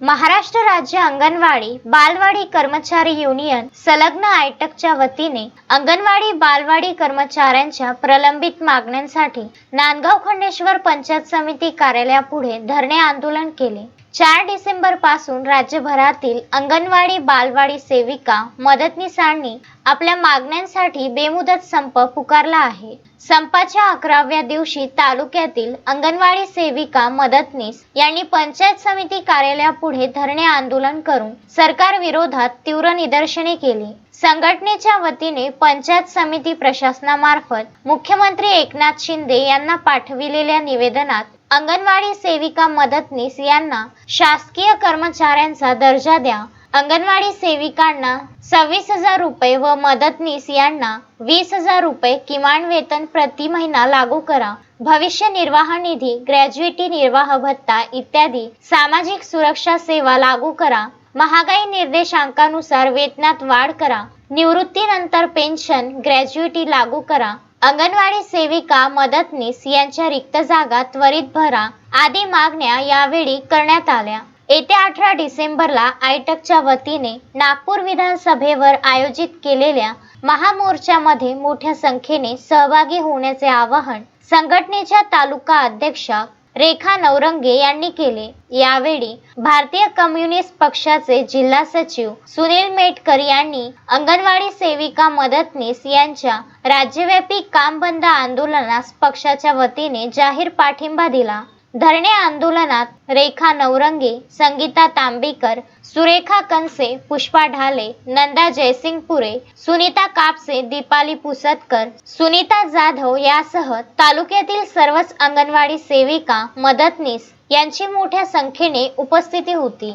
महाराष्ट्र राज्य अंगणवाडी बालवाडी कर्मचारी युनियन संलग्न आयटकच्या वतीने अंगणवाडी बालवाडी कर्मचाऱ्यांच्या प्रलंबित मागण्यांसाठी नांदगाव खंडेश्वर पंचायत समिती कार्यालयापुढे धरणे आंदोलन केले. चार डिसेंबरपासून राज्यभरातील अंगणवाडी बालवाडी सेविका मदतनीसांनी आपल्या मागण्यांसाठी बेमुदत संप पुकारला आहे. संपाच्या अकराव्या दिवशी तालुक्यातील अंगणवाडी सेविका मदतनीस यांनी पंचायत समिती कार्यालयापुढे धरणे आंदोलन करून सरकार विरोधात तीव्र निदर्शने केली. संघटनेच्या वतीने पंचायत समिती प्रशासनामार्फत मुख्यमंत्री एकनाथ शिंदे यांना पाठविलेल्या निवेदनात अंगणवाडी सेविका मदतनीस यांना शासकीय कर्मचाऱ्यांचा दर्जा द्या. अंगणवाडी सेविकांना सव्वीस हजार रुपये व मदतनीस यांना वीस हजार रुपये किमान वेतन प्रति महिना लागू करा. भविष्य निर्वाह निधी ग्रॅज्युएटी निर्वाह भत्ता इत्यादी सामाजिक सुरक्षा सेवा लागू करा. महागाई निर्देशांकानुसार वेतनात वाढ करा. निवृत्तीनंतर पेन्शन ग्रॅज्युएटी लागू करा. अंगणवाडी सेविका मदतनीस यांच्या रिक्त जागा त्वरित भरा आदी मागण्या यावेळी करण्यात आल्या. येत्या अठरा डिसेंबरला आयटकच्या वतीने नागपूर विधानसभेवर आयोजित केलेल्या महामोर्चामध्ये मोठ्या संख्येने सहभागी होण्याचे आवाहन संघटनेच्या तालुका अध्यक्षा रेखा नवरंगे यांनी केले. यावेळी भारतीय कम्युनिस्ट पक्षाचे जिल्हा सचिव सुनील मेटकर यांनी अंगणवाडी सेविका मदतनीस यांच्या राज्यव्यापी काम बंद आंदोलनास पक्षाच्या वतीने जाहीर पाठिंबा दिला. धरणे आंदोलनात रेखा नवरंगे संगीता तांबेकर सुरेखा कनसे पुष्पा ढाले नंदा जयसिंगपुरे सुनीता कापसे दीपाली पुसतकर सुनीता जाधव यासह तालुक्यातील सर्वच अंगणवाडी सेविका मदतनीस यांची मोठ्या संख्येने उपस्थिती होती.